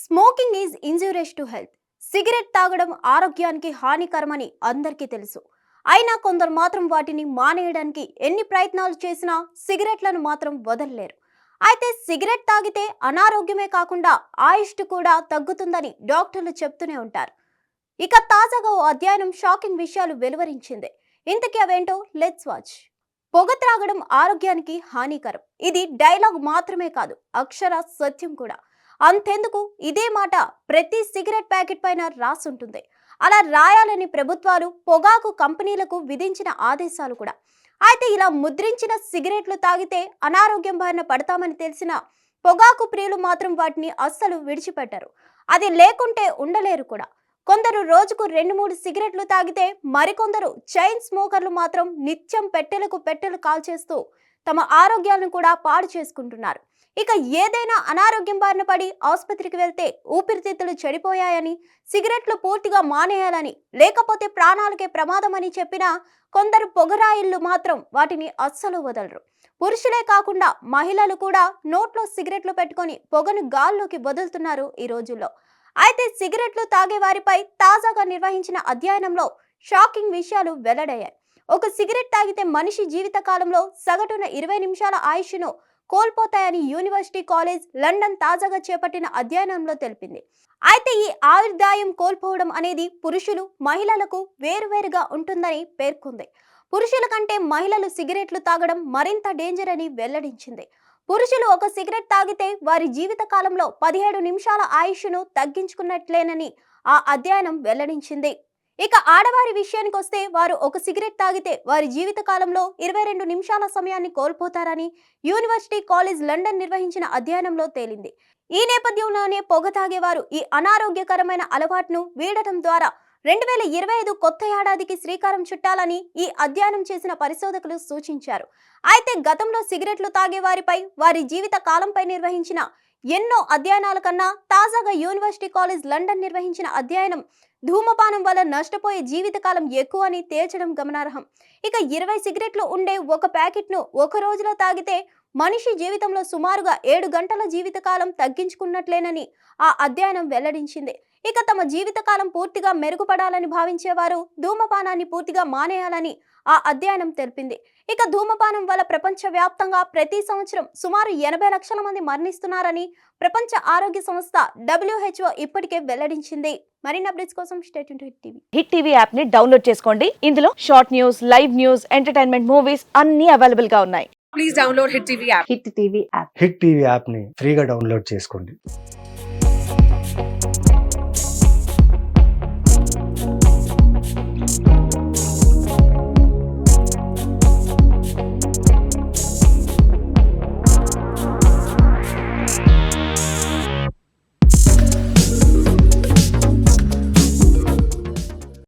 Smoking is injurious to health. Cigarette తాగడం ఆరోగ్యానికి హానికరమని అందరికీ తెలుసు. అయినా కొందరు మాత్రం వాటిని మానేయడానికి ఎన్ని ప్రయత్నాలు చేసినా సిగరెట్లను మాత్రం వదలలేరు. అయితే సిగరెట్ తాగితే అనారోగ్యమే కాకుండా ఆయుష్ కూడా తగ్గుతుందని డాక్టర్లు చెప్తూనే ఉంటారు. ఇక తాజాగా ఓ అధ్యయనం షాకింగ్ విషయాలు వెలువరించింది. ఇంతకీ అవేంటో లెట్స్ వాచ్. పొగ త్రాగడం ఆరోగ్యానికి హానికరం. ఇది డైలాగ్ మాత్రమే కాదు అక్షర సత్యం కూడా. అంతెందుకు? ఇదే మాట ప్రతి సిగరెట్ ప్యాకెట్ పైన రాసుంటుంది. అలా రాయాలని ప్రభుత్వాలు పొగాకు కంపెనీలకు విధించిన ఆదేశాలు కూడా. అయితే ఇలా ముద్రించిన సిగరెట్లు తాగితే అనారోగ్యం బారిన పడతామని తెలిసిన పొగాకు ప్రియులు మాత్రం వాటిని అస్సలు విడిచిపెట్టరు. అది లేకుంటే ఉండలేరు కూడా. కొందరు రోజుకు రెండు మూడు సిగరెట్లు తాగితే మరికొందరు చైన్ స్మోకర్లు మాత్రం నిత్యం పెట్టెలకు పెట్టెలు కాల్చేస్తూ తమ ఆరోగ్యాలను కూడా పాడు చేసుకుంటున్నారు. ఇక ఏదైనా అనారోగ్యం బారిన పడి ఆసుపత్రికి వెళ్తే ఊపిరితిత్తులు చెడిపోయాయని సిగరెట్లు పూర్తిగా మానేయాలని లేకపోతే ప్రాణాలకే ప్రమాదమని చెప్పినా కొందరు పొగరాయిళ్ళు మాత్రం వాటిని అస్సలు వదలరు. పురుషులే కాకుండా మహిళలు కూడా నోట్లో సిగరెట్లు పెట్టుకొని పొగను గాల్లోకి వదులుతున్నారు ఈ రోజుల్లో. అయితే సిగరెట్లు తాగే వారిపై తాజాగా నిర్వహించిన అధ్యయనంలో షాకింగ్ విషయాలు వెల్లడయ్యాయి. ఒక సిగరెట్ తాగితే మనిషి జీవిత కాలంలో సగటున ఇరవై నిమిషాల ఆయుష్ను కోల్పోతాయని యూనివర్సిటీ కాలేజ్ లండన్ తాజాగా చేపట్టిన అధ్యయనంలో తెలిపింది. అయితే ఈ ఆయుర్దాయం కోల్పోవడం అనేది పురుషులు మహిళలకు వేరువేరుగా ఉంటుందని పేర్కొంది. పురుషుల కంటే మహిళలు సిగరెట్లు తాగడం మరింత డేంజర్ అని వెల్లడించింది. పురుషులు ఒక సిగరెట్ తాగితే వారి జీవిత కాలంలో పదిహేడు నిమిషాల ఆయుష్ను తగ్గించుకున్నట్లేనని ఆ అధ్యయనం వెల్లడించింది. ఇక ఆడవారి విషయానికి వస్తే వారు ఒక సిగరెట్ తాగితే వారి జీవిత కాలంలో ఇరవై రెండు నిమిషాల సమయాన్ని కోల్పోతారని యూనివర్సిటీ కాలేజ్ లండన్ నిర్వహించిన అధ్యయనంలో తేలింది. ఈ నేపథ్యంలోనే పొగ తాగేవారు ఈ అనారోగ్యకరమైన అలవాటును వీడటం ద్వారా రెండు వేల ఇరవై ఐదు కొత్త ఏడాదికి శ్రీకారం చుట్టాలని ఈ అధ్యయనం చేసిన పరిశోధకులు సూచించారు. అయితే గతంలో సిగరెట్లు తాగే వారిపై వారి జీవిత కాలంపై నిర్వహించిన ఎన్నో అధ్యయనాల కన్నా తాజాగా యూనివర్సిటీ కాలేజ్ లండన్ నిర్వహించిన అధ్యయనం ధూమపానం వల్ల నష్టపోయే జీవితకాలం ఎక్కువ అని తేల్చడం గమనార్హం. ఇక ఇరవై సిగరెట్లు ఉండే ఒక ప్యాకెట్ను ఒక రోజులో తాగితే మనిషి జీవితంలో సుమారుగా ఏడు గంటల జీవితకాలం తగ్గించుకున్నట్లేనని ఆ అధ్యయనం వెల్లడించింది. ఇక తమ జీవితకాలం పూర్తిగా మెరుగుపడాలని భావించేవారు ధూమపానాన్ని పూర్తిగా మానేయాలని ఆ అధ్యయనం తెలిపింది. ఇక ధూమపానం వల్ల ప్రపంచవ్యాప్తంగా ప్రతి సంవత్సరం సుమారు ఎనభై లక్షల మంది మరణిస్తున్నారని ప్రపంచ ఆరోగ్య సంస్థ డబ్ల్యూహెచ్ఓ ఇప్పటికే వెల్లడించింది. మరిన్ని అప్డేట్స్ కోసం state hit TV. Hit TV యాప్ని డౌన్లోడ్ చేసుకోండి. ఇందులో short news live news entertainment movies అన్ని అవైలబుల్గా ఉన్నాయి. Please download Hit TV app. Hit TV app hit TV యాప్ని ఫ్రీగా డౌన్లోడ్ చేసుకోండి.